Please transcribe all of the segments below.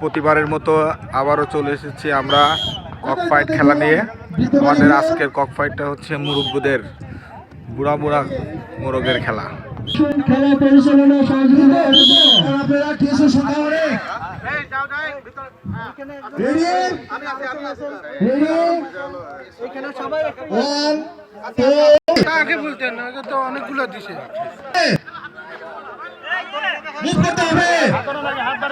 প্রতিবারের মতো আবারও চলে এসেছি আমরা কক ফাইট খেলা নিয়ে আমাদের আজকের কক ফাইটটা হচ্ছে মুরব্বুদের বুড়া বুড়া মোরগের খেলা খেলা পরিচালনা সহযোগিতা আপনারা কিছু সকালে রেডি রেডি ওয়ান টু আগে বলতেন তো অনেকগুলো দিছে হবে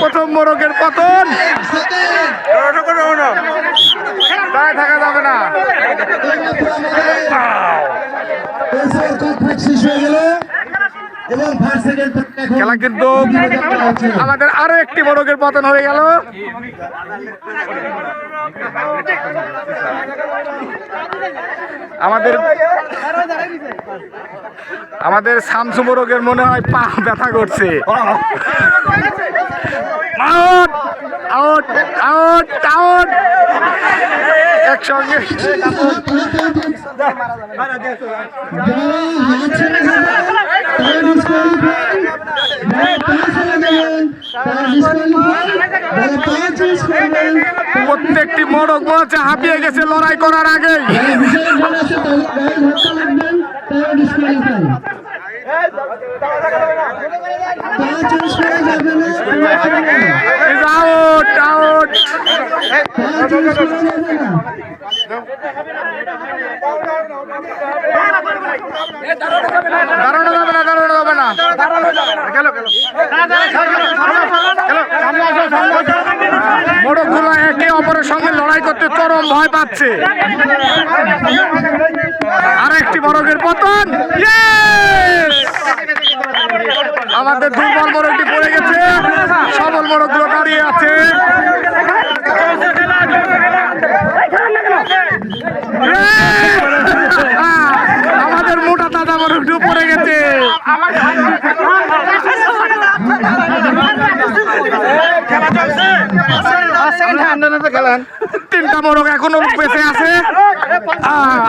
প্রথম মোরগের পতন। দাঁড়ায় থাকা যাবে না। শেষ হয়ে গেল। খেলা কিন্তু আমাদের আরও একটি মোরগের পতন হয়ে গেল। আমাদের আমাদের শামসু মোরগের মনে হয় পা ব্যথা করছে। Out out out out. একসঙ্গে। প্রত্যেকটি মনে হচ্ছে হাঁপিয়ে গেছে লড়াই করার আগেই। আউট আউট দাঁড়ানো যাবে না দাঁড়ানো যাবে না গেল গেল মোরগগুলো একে অপরের সঙ্গে লড়াই করতে চরম ভয় পাচ্ছে আর একটি মোরগের পতন! আমাদের দুর্বল একটি পড়ে গেছে সবল মোরগগুলো দাঁড়িয়ে আছে আমাদের মোটা দাদা মোরগটি পড়ে গেছে তিনটা মোরগ এখনও বেঁচে আছে।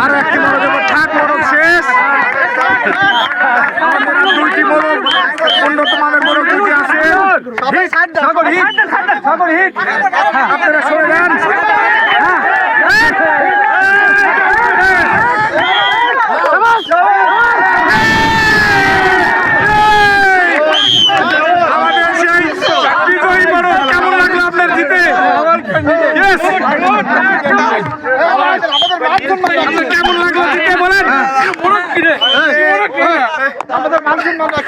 আর একটি মোরগের পর ঠাক মোরগ শেষ। দুইটি মোরগ উন্নত মানের মোরগ দুটি আছে। আপনারা সরে যান। আপনার